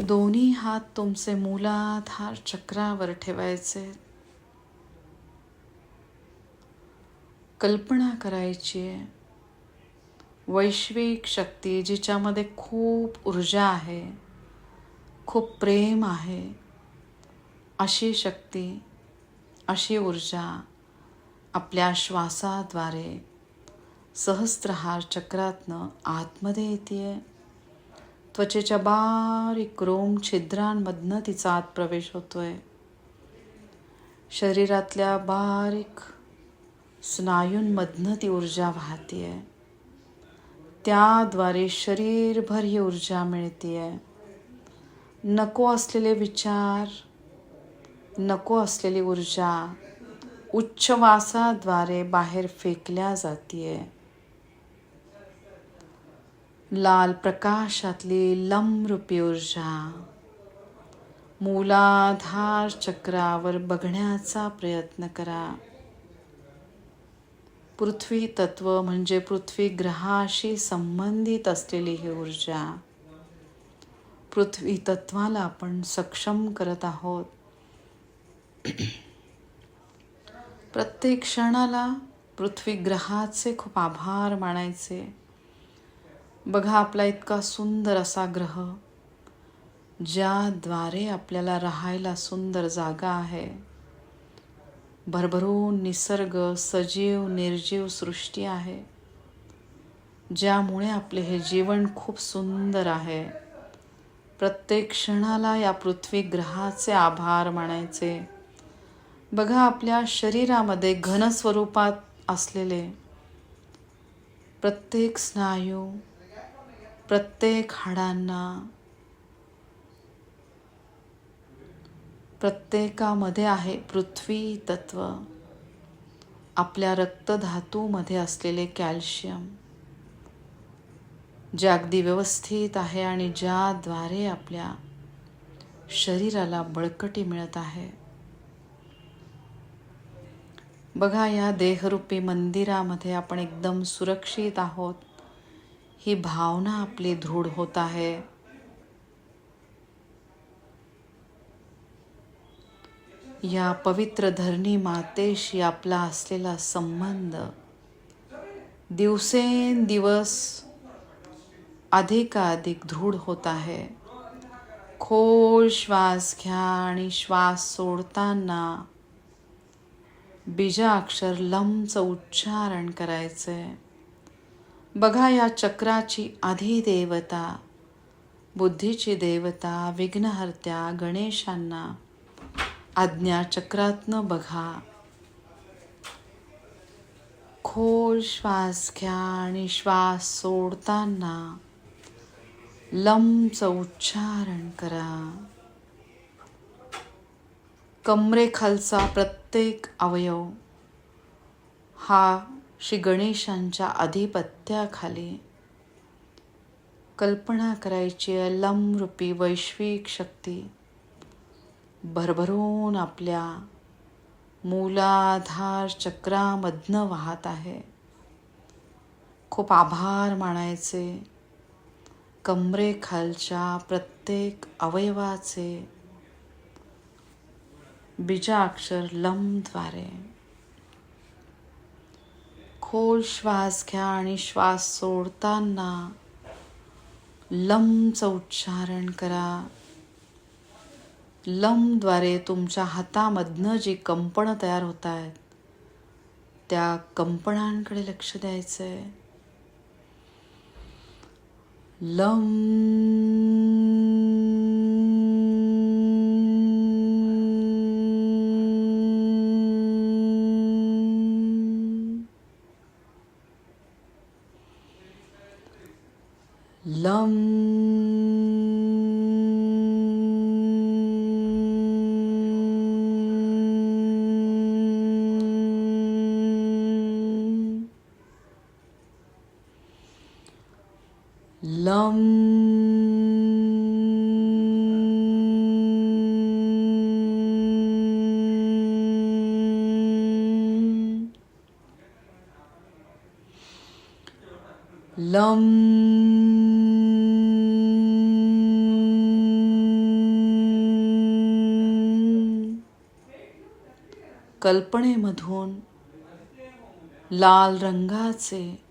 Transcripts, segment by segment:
दोन्ही हात तुमचे मूलाधार चक्रावर ठेवायचे. कल्पना करायची आहे. वैश्विक शक्ती जिच्यामध्ये खूप ऊर्जा आहे खूप प्रेम आहे अशी शक्ती अशी ऊर्जा आपल्या श्वासाद्वारे सहस्त्रहार चक्रातनं आतमध्ये येते त्वचेच्या बारीक रोम छिद्रांमधनं तिचा आत प्रवेश होतोय. शरीरातल्या बारीक स्नायूंमधनं ती ऊर्जा वाहतीये. त्याद्वारे शरीरभर ही ऊर्जा मिळतीये. नको असलेले विचार नको असलेली ऊर्जा उच्छवासाद्वारे बाहेर फेकल्या जातीये. लाल प्रकाशातली लमरूपी ऊर्जा मूलाधार चक्रावर बघण्याचा प्रयत्न करा. पृथ्वी तत्व म्हणजे पृथ्वी ग्रहाशी संबंधित असलेली ही ऊर्जा. पृथ्वी तत्वाला आपण सक्षम करत आहोत. प्रत्येक क्षणाला पृथ्वी ग्रहाचे खूप आभार मानायचे. बघा आपला इतका सुंदर असा ग्रह ज्याद्वारे आपल्याला राहायला सुंदर जागा आहे. भरभरून निसर्ग सजीव निर्जीव सृष्टी आहे ज्यामुळे आपले हे जीवन खूप सुंदर आहे. प्रत्येक क्षणाला या पृथ्वी ग्रहाचे आभार मानायचे. बघा आपल्या शरीरामध्ये घनस्वरूपात असलेले प्रत्येक स्नायू प्रत्येक हाडांना प्रत्येकामध्ये आहे पृथ्वी तत्व. आपल्या रक्तधातूमध्ये असलेले कॅल्शियम जे अगदी व्यवस्थित आहे आणि ज्याद्वारे आपल्या शरीराला बळकटी मिळत आहे. बघा या देहरूपी मंदिरामध्ये आपण एकदम सुरक्षित आहोत. ही भावना आपली दृढ होत आहे. या पवित्र धरणी मातेशी आपला असलेला संबंध दिवसेंदिवस अधिकाधिक दृढ होत आहे. खोल श्वास घ्या आणि श्वास सोडताना बीजाक्षर लमचं उच्चारण करायचं. आहे बघा या चक्राची अधिदेवता बुद्धीची देवता विघ्नहर्त्या गणेशांना आज्ञा चक्रातनं बघा. खोल श्वास घ्या आणि श्वास सोडताना लंबचं उच्चारण करा. कमरेखालचा प्रत्येक अवयव हा श्री गणेशांच्या आधिपत्याखाली कल्पना करायची आहे. लमरूपी वैश्विक शक्ती भरभरून आपल्या मूलाधार चक्रामधनं वाहत आहे. खूप आभार मानायचे. कमरेखालच्या प्रत्येक अवयवाचे. बीजाक्षर लमद्वारे खोल श्वास घ्या आणि श्वास सोडताना लमचं उच्चारण करा. लमद्वारे तुमच्या हातामधनं जी कंपनं तयार होत आहेत त्या कंपनांकडे लक्ष द्यायचं आहे लम लम लम लम कल्पनेमधून लाल रंगाचे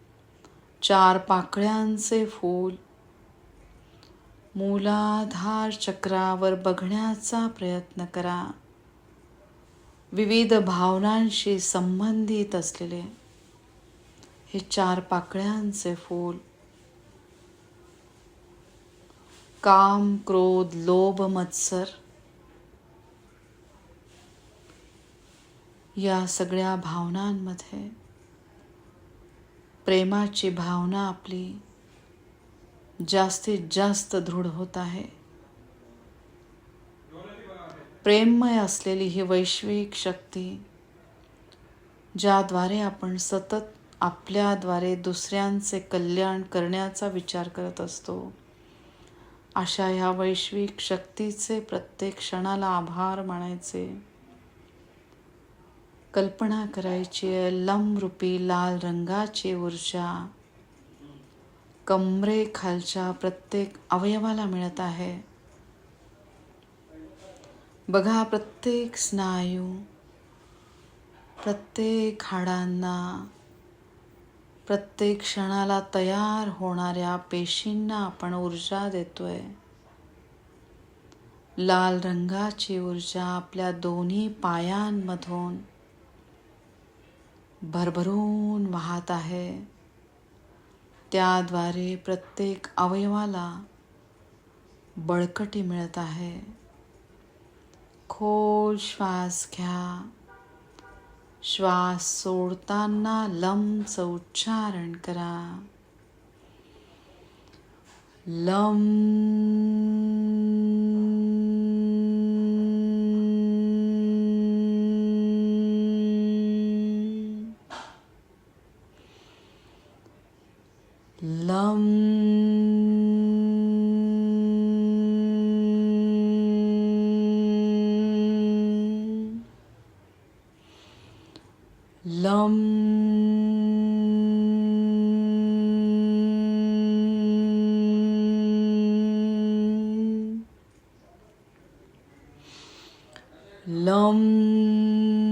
चार पाकळ्यांचे फूल मूलाधार चक्रावर बघण्याचा प्रयत्न करा. विविध भावनांशी संबंधित असलेले हे चार पाकळ्यांचे फूल. काम क्रोध लोभ मत्सर या सगळ्या भावनांमध्ये. प्रेमाची भावना आपली जास्तीत जास्त दृढ होत आहे. प्रेममय असलेली ही वैश्विक शक्ती ज्याद्वारे आपण सतत आपल्याद्वारे दुसऱ्यांचे कल्याण करण्याचा विचार करत असतो अशा ह्या वैश्विक शक्तीचे प्रत्येक क्षणाला आभार मानायचे. कल्पना करायची आहे लमरूपी लाल रंगाची ऊर्जा. कमरे खालच्या प्रत्येक अवयवाला मिळत आहे. बघा प्रत्येक स्नायू प्रत्येक हाडांना प्रत्येक क्षणाला तयार होणाऱ्या पेशींना आपण ऊर्जा देतोय. लाल रंगाची ऊर्जा आपल्या दोन्ही पायांमधून भरभरून वाहत आहे. त्याद्वारे प्रत्येक अवयवाला बळकटी मिळत आहे. खोल श्वास घ्या. श्वास सोडताना लमचं उच्चारण करा. लम Lum. Lum. Lum.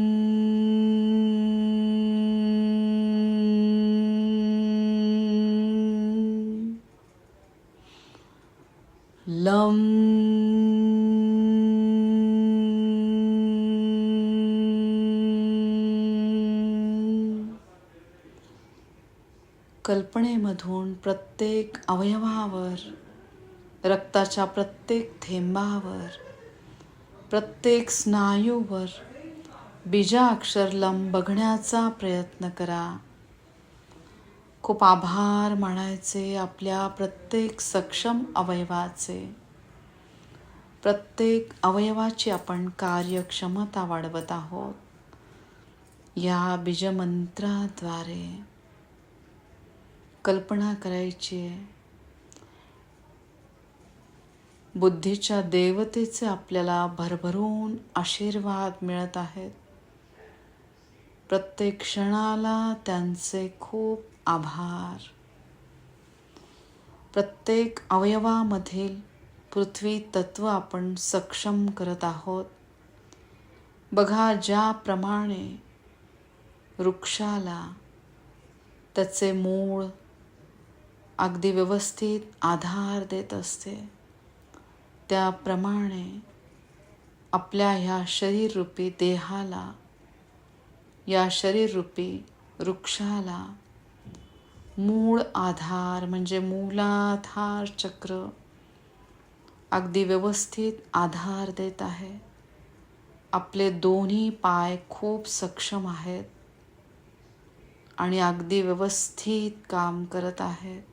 कल्पनेमधून प्रत्येक अवयवावर रक्ताच्या प्रत्येक थेंबावर प्रत्येक स्नायूवर बीजा लंब बघण्याचा प्रयत्न करा. खूप आभार मानायचे आपल्या प्रत्येक सक्षम अवयवाचे. प्रत्येक अवयवाची आपण कार्यक्षमता वाढवत आहोत. या बीजमंत्राद्वारे. कल्पना करायची आहे. बुद्धीच्या देवतेचे आपल्याला भरभरून आशीर्वाद मिळत आहेत. प्रत्येक क्षणाला त्यांचे खूप आभार. प्रत्येक अवयवामधील पृथ्वी तत्व आपण सक्षम करत आहोत. बघा ज्याप्रमाणे वृक्षाला त्याचे मूळ अगदी व्यवस्थित आधार देत असते. त्याप्रमाणे आपल्या ह्या शरीररूपी देहाला या शरीररूपी वृक्षाला मूळ आधार म्हणजे मूलाधार चक्र अगदी व्यवस्थित आधार देत आहे. आपले दोन्ही पाय खूप सक्षम आहेत आणि अगदी व्यवस्थित काम करत आहेत.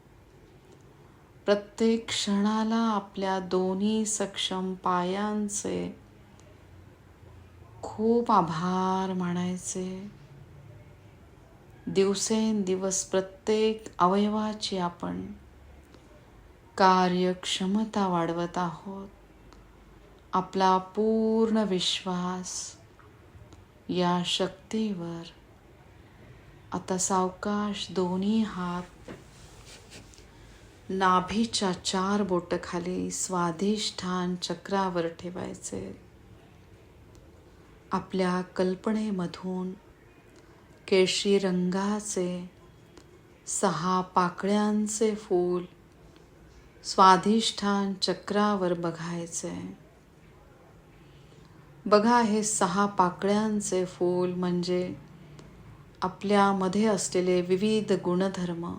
प्रत्येक क्षणाला आपल्या दोन्ही सक्षम पायांचे खूप आभार मानायचे. दिवसेंदिवस प्रत्येक अवयवाची आपण कार्यक्षमता वाढवत आहोत. आपला पूर्ण विश्वास या शक्तीवर. आता सावकाश दोन्ही हात नाभीच्या चार बोट खाली स्वाधिष्ठान चक्रावर ठेवायचे. आपल्या कल्पनेमधून केशी रंगाचे सहा पाकळ्यांचे फूल स्वाधिष्ठान चक्रावर बघायचे. बघा हे सहा पाकळ्यांचे फूल म्हणजे आपल्यामध्ये असलेले विविध गुणधर्म.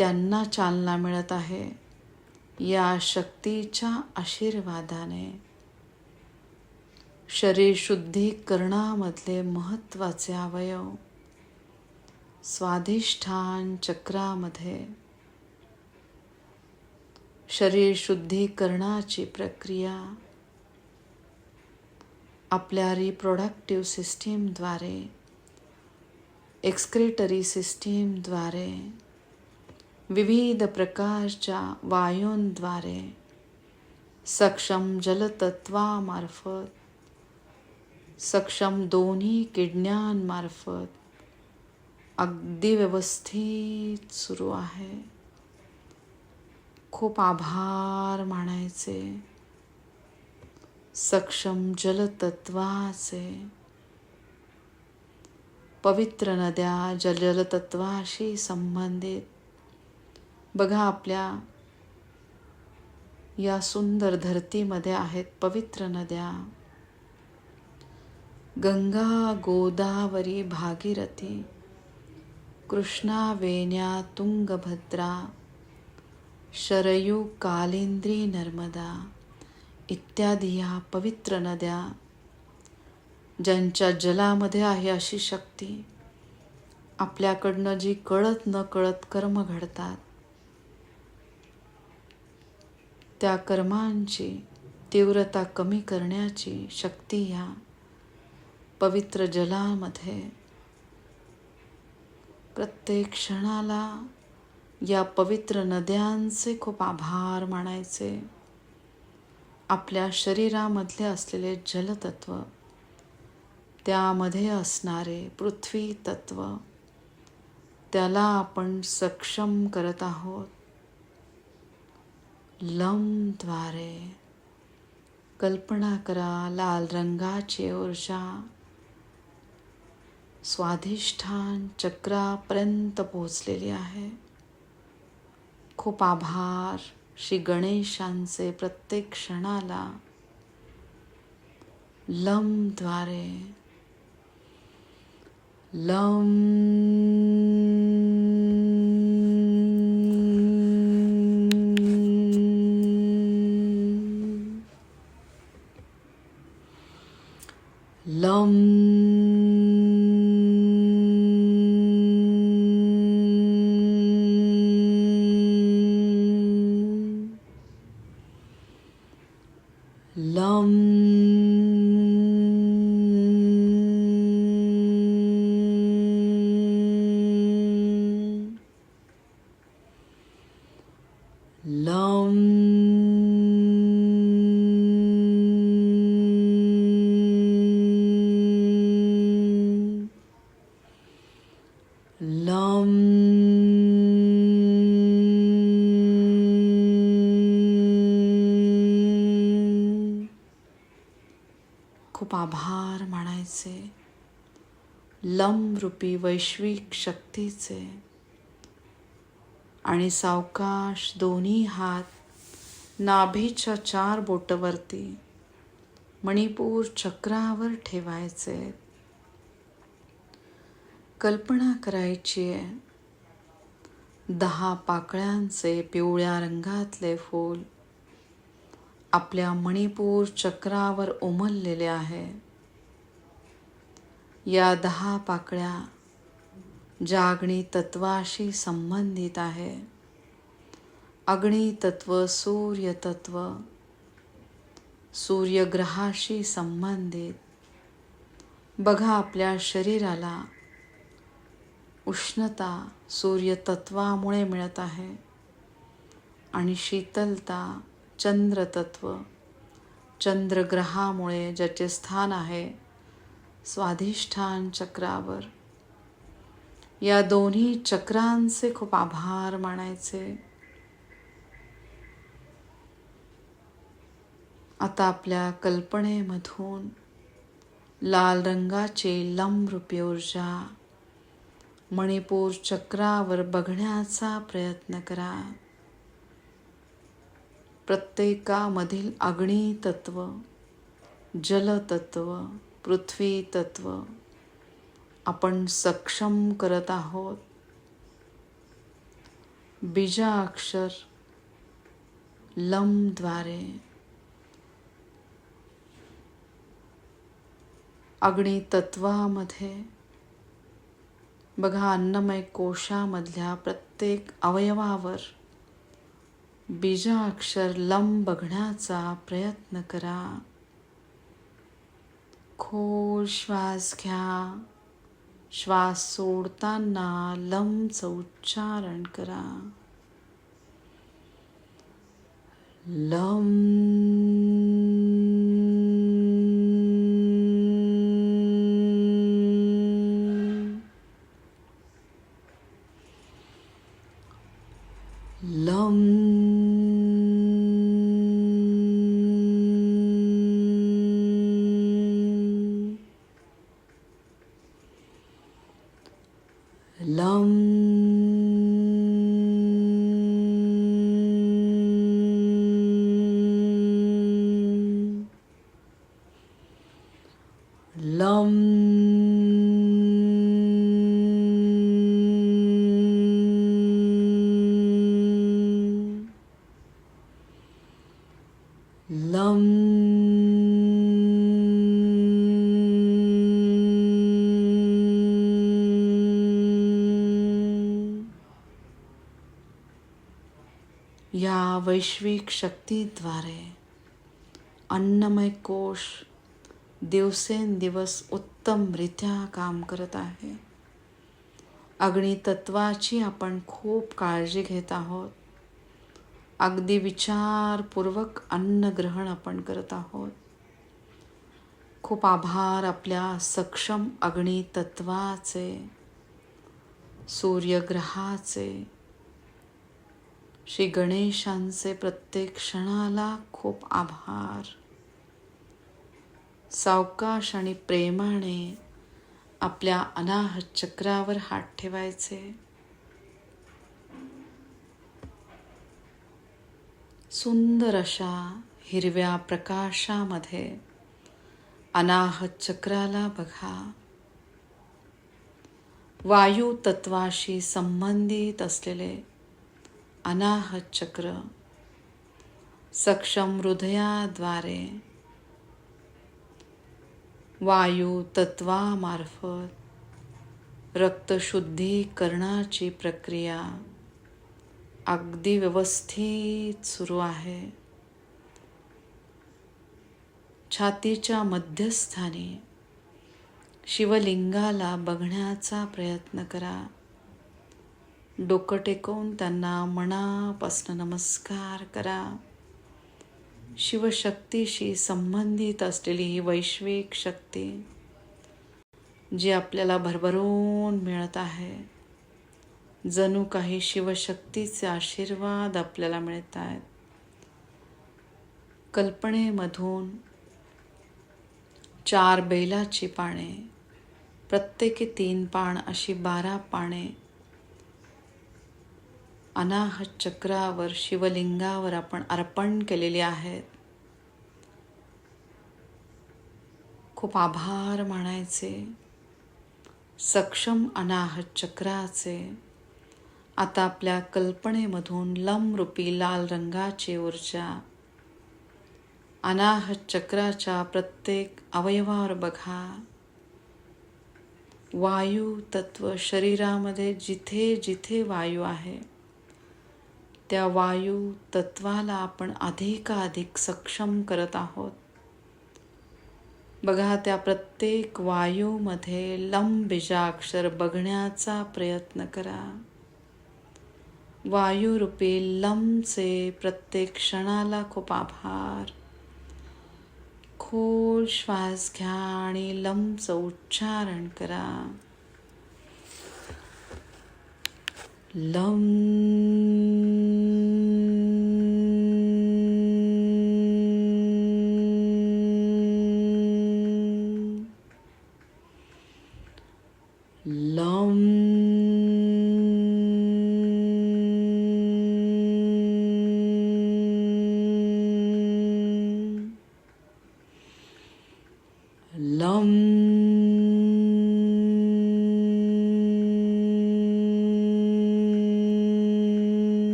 त्यांना चालना मिळत आहे. या शक्तीच्या आशीर्वादाने. शरीर शुद्धीकरणामधले महत्त्वाचे अवयव. स्वाधिष्ठान चक्रामध्ये. शरीर शुद्धीकरणाची प्रक्रिया. आपल्या रिप्रोडक्टिव्ह सिस्टीमद्वारे एक्सक्रेटरी सिस्टीमद्वारे विविध प्रकारच्या वायूंद्वारे सक्षम जलतत्वामार्फत सक्षम दोन्ही किडण्यांमार्फत अगदी व्यवस्थित सुरू आहे. खूप आभार मानायचे. सक्षम जलतत्वाचे. पवित्र नद्या जल जलतत्वाशी संबंधित बघा आपल्या या सुंदर धरतीमध्ये आहेत पवित्र नद्या. गंगा गोदावरी भागीरथी कृष्णा वेण्या तुंगभद्रा शरयू कालिंद्री नर्मदा इत्यादी ह्या पवित्र नद्या ज्यांच्या जलामध्ये आहे अशी शक्ती. आपल्याकडनं जी कळत न कळत कर्म घडतात. त्या कर्मांची तीव्रता कमी करण्याची शक्ती ह्या पवित्र जलामध्ये. प्रत्येक क्षणाला या पवित्र नद्यांचे खूप आभार मानायचे. आपल्या शरीरामधले असलेले जलतत्व त्यामध्ये असणारे पृथ्वी तत्व त्याला आपण सक्षम करत आहोत. लमद्वारे कल्पना करा लाल रंगाची ऊर्जा स्वाधिष्ठान चक्रापर्यंत पोचलेली आहे। खूप आभार श्री गणेशांचे प्रत्येक क्षणाला। लमद्वारे लम लम లం रूपी वैश्विक शक्तीचे आणि सावकाश दोन्ही हात नाभीच्या चार बोटवरती मणिपूर चक्रावर ठेवायचे. कल्पना करायची आहे. दहा पाकळ्यांचे पिवळ्या रंगातले फूल आपल्या मणिपूर चक्रावर उमललेले आहे. या दहा पाकळ्या जागणी तत्वाशी संबंधित आहे. अग्नितत्व तत्व सूर्यग्रहाशी संबंधित. बघा आपल्या शरीराला उष्णता सूर्यतत्वामुळे मिळत आहे आणि शीतलता चंद्रतत्व चंद्रग्रहामुळे ज्याचे स्थान आहे स्वाधिष्ठान चक्रावर. या दोन्ही चक्रांचे खूप आभार मानायचे. आता आपल्या कल्पनेमधून लाल रंगाचे लंबरूपी ऊर्जा मणिपूर चक्रावर बघण्याचा प्रयत्न करा. प्रत्येकामधील अग्नितत्व जलतत्व पृथ्वी तत्व आपण सक्षम करत आहोत. बीजाक्षर लमद्वारे. अग्नितत्वामध्ये. बघा अन्नमय कोशामधल्या प्रत्येक अवयवावर बीजाक्षर लम बघण्याचा प्रयत्न करा. खोल श्वास घ्या. श्वास सोडताना लंबचं उच्चारण करा. लम या वैश्विक शक्तीद्वारे अन्नमय कोश दिवसेंदिवस उत्तमरित्या काम करत आहे. अग्नितत्वाची आपण खूप काळजी घेत आहोत. अगदी विचारपूर्वक अन्नग्रहण आपण करत आहोत. खूप आभार आपल्या सक्षम अग्नितत्वाचे सूर्यग्रहाचे श्री गणेशांचे प्रत्येक क्षणाला खूप आभार. सावकाश आणि प्रेमाने आपल्या अनाहत चक्रावर हात ठेवायचे. सुंदर अशा हिरव्या प्रकाशामध्ये अनाहत चक्राला बघा. वायू तत्वाशी संबंधित असलेले अनाहत चक्र सक्षम हृदयाद्वारे वायू तत्वामार्फत रक्तशुद्धीकरणाची प्रक्रिया अगदी व्यवस्थित सुरू आहे. छातीच्या मध्यस्थानी शिवलिंगाला बघण्याचा प्रयत्न करा. डोकं टेकवून त्यांना मनापासून नमस्कार करा. शिवशक्तीशी संबंधित असलेली ही वैश्विक शक्ती जी आपल्याला भरभरून मिळत आहे. जणू काही शिवशक्तीचे आशीर्वाद आपल्याला मिळत आहेत. कल्पनेमधून चार बैलाची पाने प्रत्येकी तीन पान अशी बारा पाने अनाहत चक्रावर शिवलिंगावर आपण अर्पण केलेले आहेत. खूप आभार मानायचे. सक्षम अनाहत चक्राचे आता आपल्या कल्पनेमधून लमरूपी लाल रंगाची ऊर्जा. अनाहत चक्राच्या प्रत्येक अवयवावर बघा. वायू तत्व शरीरामध्ये जिथे जिथे वायू आहे त्या वायू तत्वाला आपण अधिकाधिक सक्षम करत आहोत. बघा त्या प्रत्येक वायूमध्ये लंबिजाक्षर बघण्याचा प्रयत्न करा. वायुरूपी लंबचे प्रत्येक क्षणाला खूप आभार. खोल श्वास घ्या आणि लंबचं उच्चारण करा. लम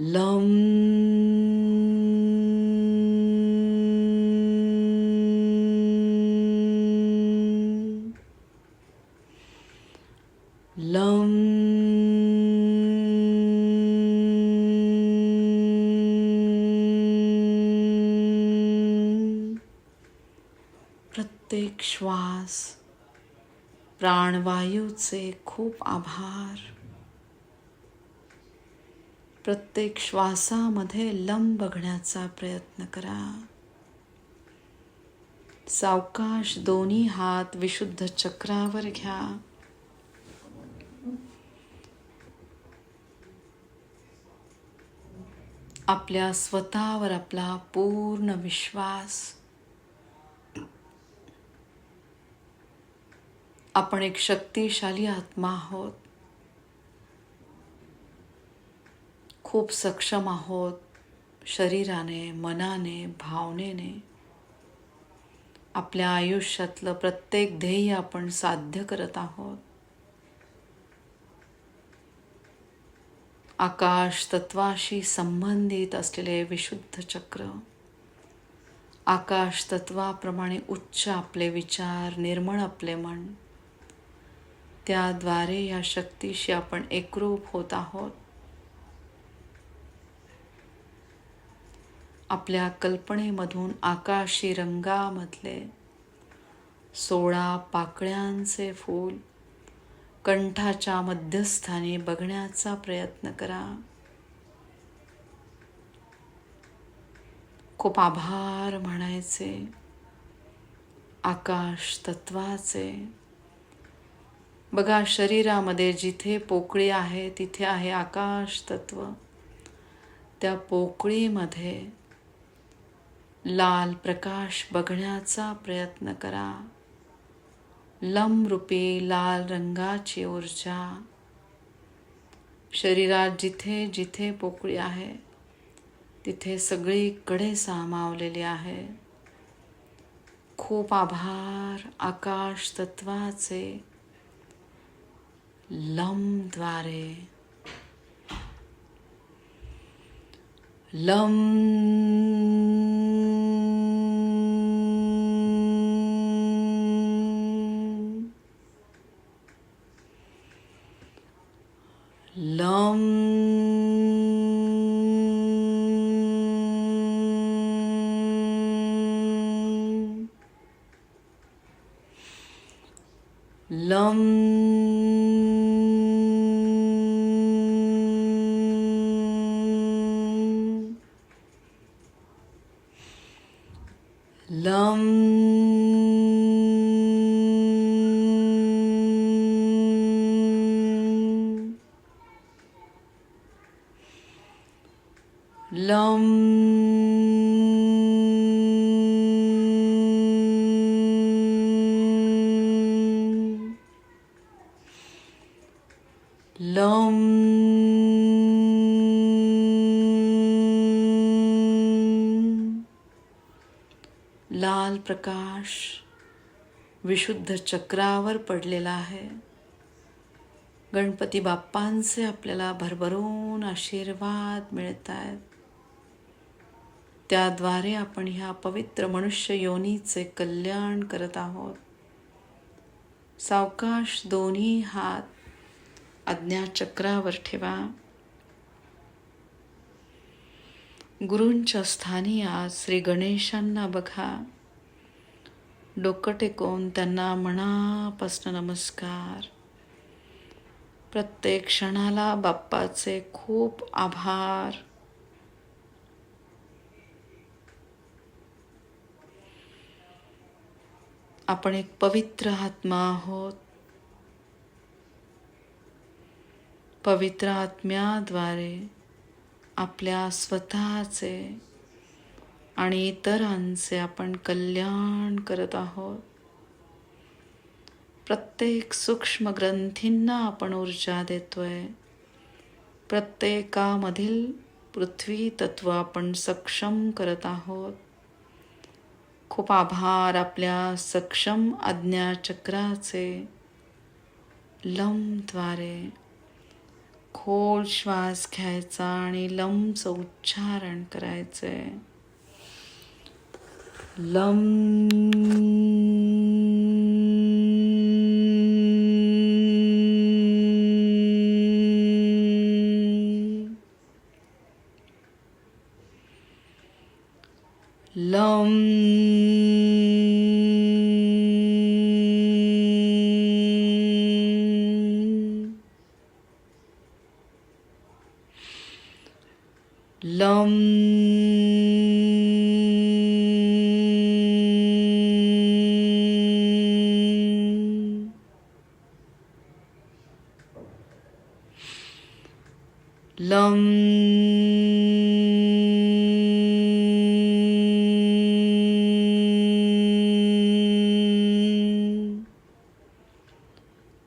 लं लं प्रत्येक श्वास प्राणवायूचे खूप आभार. प्रत्येक श्वासामध्ये लंब बघण्याचा प्रयत्न करा. सावकाश दोन्ही हात विशुद्ध चक्रावर घ्या. आपल्या स्वतःवर आपला पूर्ण विश्वास. आपण एक शक्तिशाली आत्मा आहोत. खूप सक्षम आहोत शरीराने मनाने भावनेने. आपल्या आयुष्यातलं प्रत्येक ध्येय आपण साध्य करत आहोत. आकाश तत्वाशी संबंधित असलेले विशुद्ध चक्र. आकाश तत्वाप्रमाणे उच्च आपले विचार निर्मळ आपले मन. त्याद्वारे या शक्तीशी आपण एकरूप होत आहोत. आपल्या कल्पनेमधून आकाशी रंगामधले सोळा पाकळ्यांचे फूल. कंठाच्या मध्यस्थानी बघण्याचा प्रयत्न करा. खूप आभार म्हणायचे. आकाश तत्वाचे. बघा शरीरामध्ये जिथे पोकळी आहे तिथे आहे आकाश तत्व. त्या पोकळीमध्ये लाल प्रकाश बघण्याचा प्रयत्न करा. लमरूपी लाल रंगाची ऊर्जा. शरीरात जिथे जिथे पोकळी आहे, तिथे सगळीकडे सामावलेली आहे. खूप आभार आकाश तत्वाचे. लमद्वारे लम लं लं प्रकाश विशुद्ध चक्रावर पडलेला आहे. गणपती बाप्पांचे आपल्याला भरभरून आशीर्वाद मिळत आहेत. त्याद्वारे आपण ह्या पवित्र मनुष्य योनीचे कल्याण करत आहोत. सावकाश दोन्ही हात आज्ञाचक्रावर ठेवा. गुरूंच्या स्थानी आज श्री गणेशांना बघा. डोकं टेकवून त्यांना मनापासून नमस्कार. प्रत्येक क्षणाला बाप्पाचे खूप आभार. आपण एक पवित्र आत्मा आहोत. पवित्र आत्म्याद्वारे आपल्या स्वतःचे आणि इतरांचे आपण कल्याण करत आहोत. प्रत्येक सूक्ष्म ग्रंथींना आपण ऊर्जा देतोय. प्रत्येकामधील पृथ्वी तत्व आपण सक्षम करत आहोत. खूप आभार आपल्या सक्षम आज्ञाचक्राचे लमद्वारे खोल श्वास घ्यायचा आणि लमचं उच्चारण करायचे लम लम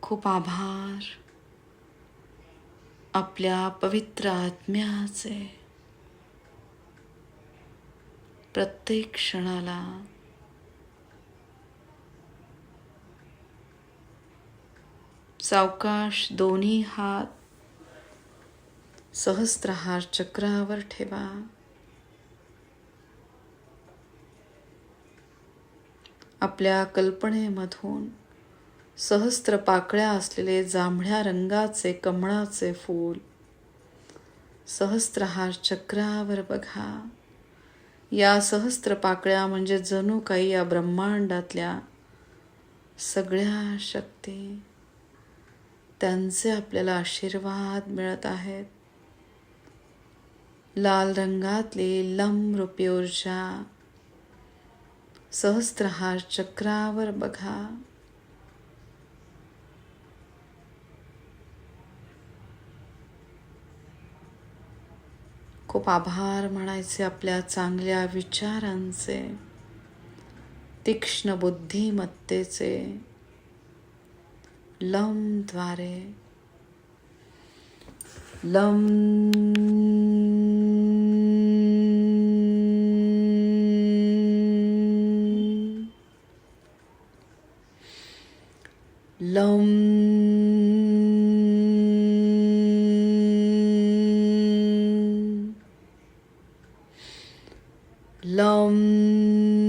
खूप आभार. आपल्या पवित्र आत्म्याचे. प्रत्येक क्षणाला. सावकाश दोन्ही हात सहस्त्रहार चक्रावर ठेवा. आपल्या कल्पनेमधून सहस्त्र पाकळ्या असलेले जांभळ्या रंगाचे कमळाचे फूल सहस्त्रहार चक्रावर बघा. या सहस्त्र पाकळ्या म्हणजे जणू काही या ब्रह्मांडातल्या सगळ्या शक्ती. त्यांचे आपल्याला आशीर्वाद मिळत आहेत. लाल रंगातले लम ऊर्जा. सहस्त्रहार चक्रावर बघा. खूप आभार म्हणायचे आपल्या चांगल्या विचारांचे तीक्ष्ण बुद्धिमत्तेचे. लमद्वारे लम लम लम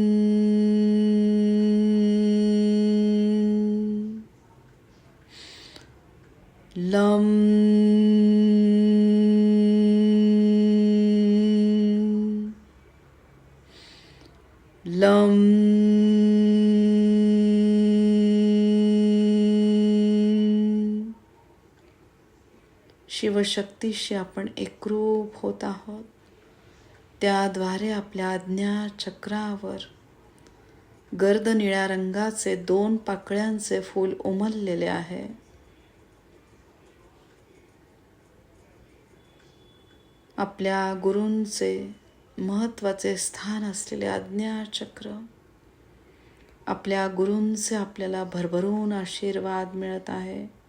शक्तीशी आपण एकरूप होत आहोत. त्याद्वारे आपल्या आज्ञा चक्रावर गर्द निळ्या रंगाचे दोन पाकळ्यांचे फूल उमललेले आहे. आपल्या गुरूंचे महत्त्वाचे स्थान असलेले आज्ञाचक्र आपल्या गुरूंचे आपल्याला भरभरून आशीर्वाद मिळत आहे.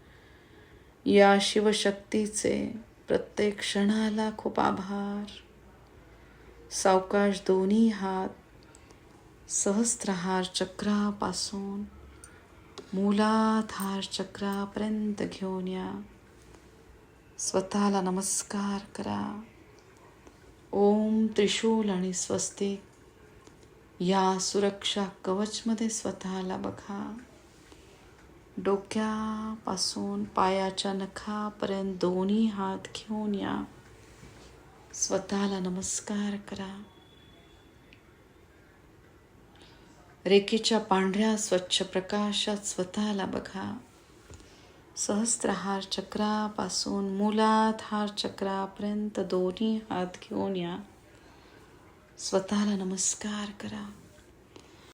या शिवशक्तीचे प्रत्येक क्षणाला खूप आभार. सावकाश दोन्ही हात सहस्त्रहार चक्रापासून मूलाधार चक्रापर्यंत घेऊन या. स्वतःला नमस्कार करा. ओम त्रिशूल आणि स्वस्तिक या सुरक्षा कवचमध्ये स्वतःला बघा. डोक्यापासून पायाच्या नखापर्यंत दोन्ही हात घेऊन या. स्वतःला नमस्कार करा. रेखेच्या पांढऱ्या स्वच्छ प्रकाशात स्वतःला बघा. सहस्त्रहार चक्रापासून मूलाधार चक्रापर्यंत दोन्ही हात घेऊन या. स्वतःला नमस्कार करा.